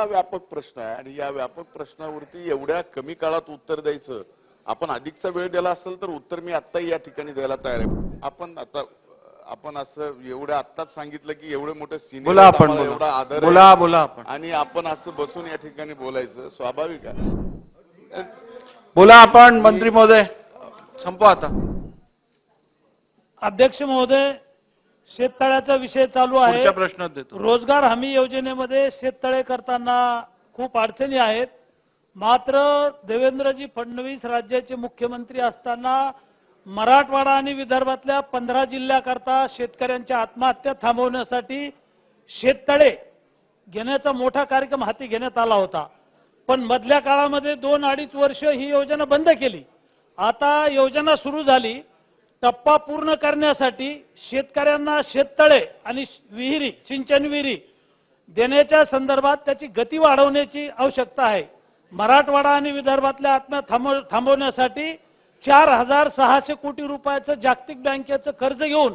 एवढा व्यापक प्रश्न आहे आणि या व्यापक प्रश्नावरती एवढ्या कमी काळात उत्तर द्यायचं आपण अधिकचा वेळ दिला असेल तर उत्तर मी आत्ताही या ठिकाणी द्यायला तयार आहे. आपण आता आपण असं एवढं आत्ताच सांगितलं की एवढे मोठे सिनियर बोला आपण एवढा बोला. आदर. बोला बोला आपण. आणि आपण असं बसून या ठिकाणी बोलायचं स्वाभाविक आहे. बोला आपण मंत्री महोदय. संपवा आता. अध्यक्ष महोदय शेततळ्याचा विषय चालू आहे. पुढच्या प्रश्नात देतो. रोजगार हमी योजनेमध्ये शेततळे करताना खूप अडचणी आहेत. मात्र देवेंद्रजी फडणवीस राज्याचे मुख्यमंत्री असताना मराठवाडा आणि विदर्भातल्या पंधरा जिल्ह्याकरता शेतकऱ्यांच्या आत्महत्या थांबवण्यासाठी शेततळे घेण्याचा मोठा कार्यक्रम हाती घेण्यात आला होता. पण मधल्या काळामध्ये दोन अडीच वर्ष ही योजना बंद केली. आता योजना सुरू झाली. टप्पा पूर्ण करण्यासाठी शेतकऱ्यांना शेततळे आणि विहिरी सिंचन विहिरी देण्याच्या संदर्भात त्याची गती वाढवण्याची आवश्यकता आहे. मराठवाडा आणि विदर्भातल्या आत्म्या थांबव थांबवण्यासाठी चार हजार सहाशे कोटी रुपयाचं जागतिक बँकेचं कर्ज घेऊन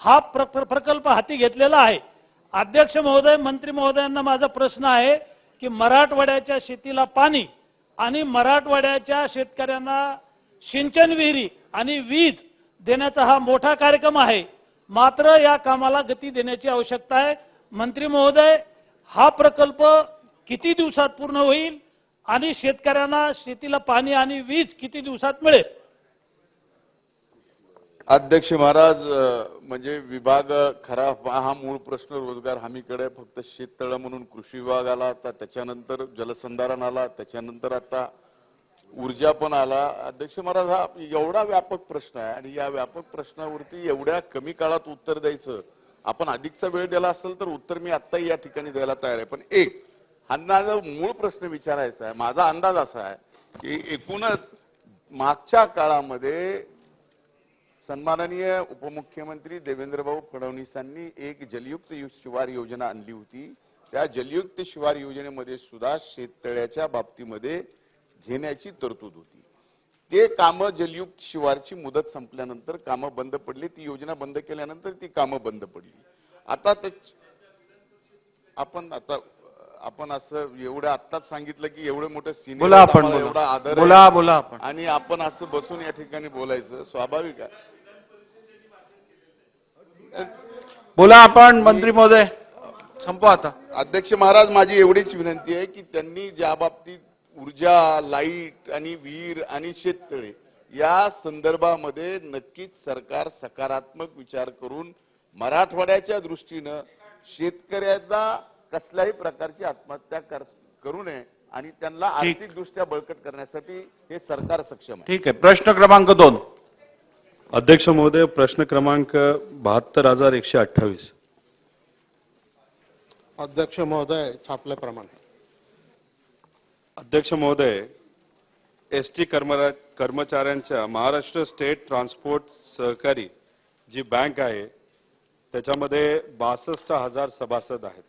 हा प्र- प्रकल्प हाती घेतलेला आहे. अध्यक्ष महोदय मंत्री महोदयांना माझा प्रश्न आहे की मराठवाड्याच्या शेतीला पाणी आणि मराठवाड्याच्या शेतकऱ्यांना सिंचन विहिरी आणि वीज देण्याचा हा मोठा कार्यक्रम आहे. मात्र या कामाला गती देण्याची आवश्यकता आहे. मंत्री महोदय हा प्रकल्प किती दिवसात पूर्ण होईल आणि शेतकऱ्यांना शेतीला पाणी आणि वीज किती दिवसात मिळेल? अध्यक्ष महाराज म्हणजे विभाग खरा हा मूळ प्रश्न रोजगार हमीकडे फक्त शेततळ म्हणून कृषी विभाग आला आता त्याच्यानंतर जलसंधारण आला त्याच्यानंतर आता ऊर्जा पण आला. अध्यक्ष महाराज हा एवढा व्यापक प्रश्न आहे आणि या व्यापक प्रश्नावरती एवढ्या कमी काळात उत्तर द्यायचं आपण अधिकचा वेळ दिला असेल तर उत्तर मी आत्ताही या ठिकाणी द्यायला तयार आहे. पण एक हा माझा मूळ प्रश्न विचारायचा आहे माझा अंदाज असा आहे की एकूणच मागच्या काळामध्ये सन्माननीय उपमुख्यमंत्री देवेंद्रभाऊ फडणवीसांनी एक जलयुक्त यु- शिवार योजना आणली होती. त्या जलयुक्त शिवार योजनेमध्ये सुद्धा शेततळ्याच्या बाबतीमध्ये घेण्याची तरतूद होती. ते कामं जलयुक्त शिवारची मुदत संपल्यानंतर कामं बंद पडली. ती योजना बंद केल्यानंतर ती कामं बंद पडली. आता ते आपण आता आपण असं एवढं आत्ताच सांगितलं की एवढे मोठे आपण एवढा आदर. बोला बोला आणि आपण असं बसून या ठिकाणी बोलायचं स्वाभाविक आहे. बोला आपण मंत्री महोदय. संपवा आता. अध्यक्ष महाराज माझी एवढीच विनंती आहे की त्यांनी ज्या बाबतीत ऊर्जा लाइट आणि विहीर आणि शेततळे या संदर्भामध्ये नक्कीच सरकार सकारात्मक विचार करून मराठवाड्याच्या दृष्टीनं शेतकऱ्याचा कसल्याही प्रकारची आत्महत्या कर- करू नये आणि त्यांना आर्थिक दृष्ट्या बळकट करण्यासाठी हे सरकार सक्षम आहे. ठीक आहे. प्रश्न क्रमांक दोन. अध्यक्ष महोदय प्रश्न क्रमांक बहात्तर हजार एकशे अठ्ठावीस. अध्यक्ष महोदय छापल्याप्रमाणे. अध्यक्ष महोदय एस टी कर्मचाऱ्यांच्या महाराष्ट्र स्टेट ट्रान्सपोर्ट सहकारी जी बँक आहे त्याच्यामध्ये बासष्ट हजार सभासद आहेत.